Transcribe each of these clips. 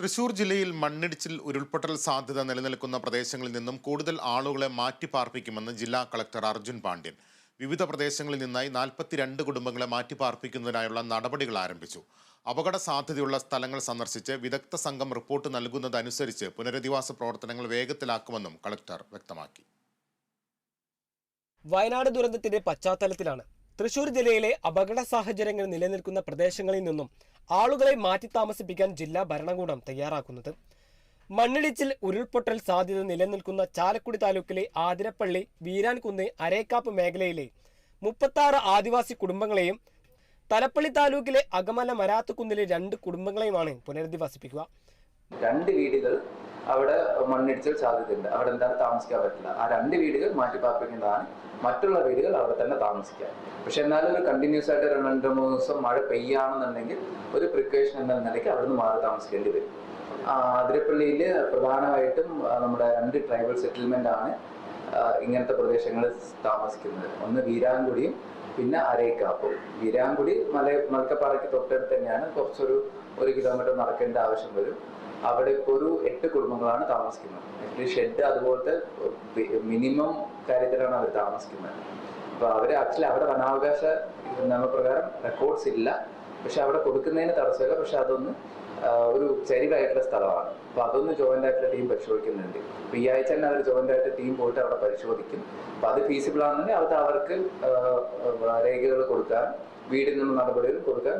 തൃശൂർ ജില്ലയിൽ മണ്ണിടിച്ചിൽ ഉരുൾപൊട്ടൽ സാധ്യത നിലനിൽക്കുന്ന പ്രദേശങ്ങളിൽ നിന്നും കൂടുതൽ ആളുകളെ മാറ്റിപ്പാർപ്പിക്കുമെന്ന് ജില്ലാ കളക്ടർ അർജുൻ പാണ്ഡ്യൻ. വിവിധ പ്രദേശങ്ങളിൽ നിന്നായി നാൽപ്പത്തിരണ്ട് കുടുംബങ്ങളെ മാറ്റിപ്പാർപ്പിക്കുന്നതിനായുള്ള നടപടികൾ ആരംഭിച്ചു. അപകട സാധ്യതയുള്ള സ്ഥലങ്ങൾ സന്ദർശിച്ച് വിദഗ്ധ സംഘം റിപ്പോർട്ട് നൽകുന്നതനുസരിച്ച് പുനരധിവാസ പ്രവർത്തനങ്ങൾ വേഗത്തിലാക്കുമെന്നും കളക്ടർ വ്യക്തമാക്കി. വയനാട് ദുരന്തത്തിന്റെ പശ്ചാത്തലത്തിലാണ് തൃശൂർ ജില്ലയിലെ അപകട സാഹചര്യങ്ങൾ നിലനിൽക്കുന്ന പ്രദേശങ്ങളിൽ നിന്നും ആളുകളെ മാറ്റി താമസിപ്പിക്കാൻ ജില്ലാ ഭരണകൂടം തയ്യാറാക്കുന്നത്. മണ്ണിടിച്ചിൽ ഉരുൾപൊട്ടൽ സാധ്യത നിലനിൽക്കുന്ന ചാലക്കുടി താലൂക്കിലെ ആതിരപ്പള്ളി വീരാൻകുന്ന് അരേക്കാപ്പ് മേഖലയിലെ മുപ്പത്താറ് ആദിവാസി കുടുംബങ്ങളെയും തലപ്പള്ളി താലൂക്കിലെ അകമല മരാത്തുകുന്നിലെ രണ്ട് കുടുംബങ്ങളെയുമാണ് പുനരധിവസിപ്പിക്കുക. രണ്ട് വീടുകൾ അവിടെ മണ്ണിടിച്ചിൽ സാധ്യതയുണ്ട്. അവിടെ എന്താണ് താമസിക്കാൻ പറ്റില്ല. ആ രണ്ട് വീടുകൾ മാറ്റിപ്പാർപ്പിക്കുന്നതാണ് മറ്റുള്ള വീടുകൾ അവിടെ തന്നെ താമസിക്കാം. പക്ഷെ എന്നാലും ഒരു കണ്ടിന്യൂസ് ആയിട്ട് രണ്ടു മൂന്ന് ദിവസം മഴ പെയ്യാണെന്നുണ്ടെങ്കിൽ ഒരു പ്രിക്കോഷൻ എന്ന നിലയ്ക്ക് അവിടെ നിന്ന് മാറി താമസിക്കേണ്ടി വരും. അതിരപ്പള്ളിയിൽ പ്രധാനമായിട്ടും നമ്മുടെ രണ്ട് ട്രൈബൽ സെറ്റിൽമെന്റ് ആണ് ഇങ്ങനത്തെ പ്രദേശങ്ങളിൽ താമസിക്കുന്നത്. ഒന്ന് വീരാങ്കുടിയും പിന്നെ അരേക്കാപ്പും വീരാങ്കുടി മല മലക്കപ്പാറയ്ക്ക് തൊട്ടടുത്ത് തന്നെയാണ്. കുറച്ചൊരു ഒരു കിലോമീറ്റർ നടക്കേണ്ട ആവശ്യം വരും. അവിടെ ഇപ്പോൾ ഒരു എട്ട് കുടുംബങ്ങളാണ് താമസിക്കുന്നത്. ആക്ച്വലി ഷെഡ് അതുപോലത്തെ മിനിമം കാര്യത്തിലാണ് അവർ താമസിക്കുന്നത്. അപ്പോൾ അവർ ആക്ച്വലി അവരുടെ വനാവകാശ നിയമപ്രകാരം റെക്കോർഡ്സ് ഇല്ല. പക്ഷെ അവിടെ കൊടുക്കുന്നതിന് തടസ്സമില്ല. പക്ഷെ അതൊന്ന് ഒരു ചരിവായിട്ടുള്ള സ്ഥലമാണ്. അപ്പോൾ അതൊന്ന് ജോയിന്റ് ആയിട്ടുള്ള ടീം പരിശോധിക്കുന്നുണ്ട്. അപ്പൊ ഈ ആഴ്ച തന്നെ അവർ ജോയിന്റ് ആയിട്ട് ടീം പോയിട്ട് അവിടെ പരിശോധിക്കും. അപ്പോൾ അത് ഫീസിബിൾ ആണെന്നുണ്ടെങ്കിൽ അത് അവർക്ക് രേഖകൾ കൊടുക്കാൻ വീടിൽ നിന്ന് നടപടികൾ കൊടുക്കാൻ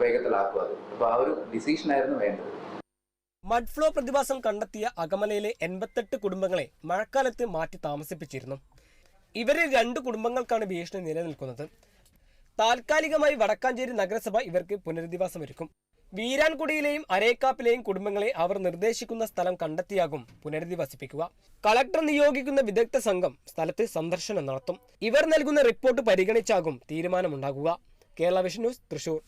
വേഗത്തിലാക്കുക വേഗത്തിലാക്കും അത്. അപ്പോൾ ആ ഒരു ഡിസിഷൻ ആയിരുന്നു വേണ്ടത്. മഡ് ഫ്ലോ പ്രതിഭാസം കണ്ടെത്തിയ അകമലയിലെ എൺപത്തെട്ട് കുടുംബങ്ങളെ മഴക്കാലത്ത് മാറ്റി താമസിപ്പിച്ചിരുന്നു. ഇവരിൽ രണ്ട് കുടുംബങ്ങൾക്കാണ് ഭീഷണി നിലനിൽക്കുന്നത്. താൽക്കാലികമായി വടക്കാഞ്ചേരി നഗരസഭ ഇവർക്ക് പുനരധിവാസം ഒരുക്കും. വീരാൻകുടിയിലെയും അരേക്കാപ്പിലെയും കുടുംബങ്ങളെ അവർ നിർദ്ദേശിക്കുന്ന സ്ഥലം കണ്ടെത്തിയാകും പുനരധിവസിപ്പിക്കുക. കളക്ടർ നിയോഗിക്കുന്ന വിദഗ്ധ സംഘം സ്ഥലത്ത് സന്ദർശനം നടത്തും. ഇവർ നൽകുന്ന റിപ്പോർട്ട് പരിഗണിച്ചാകും തീരുമാനമുണ്ടാകുക. Kerala vision news Thrissur.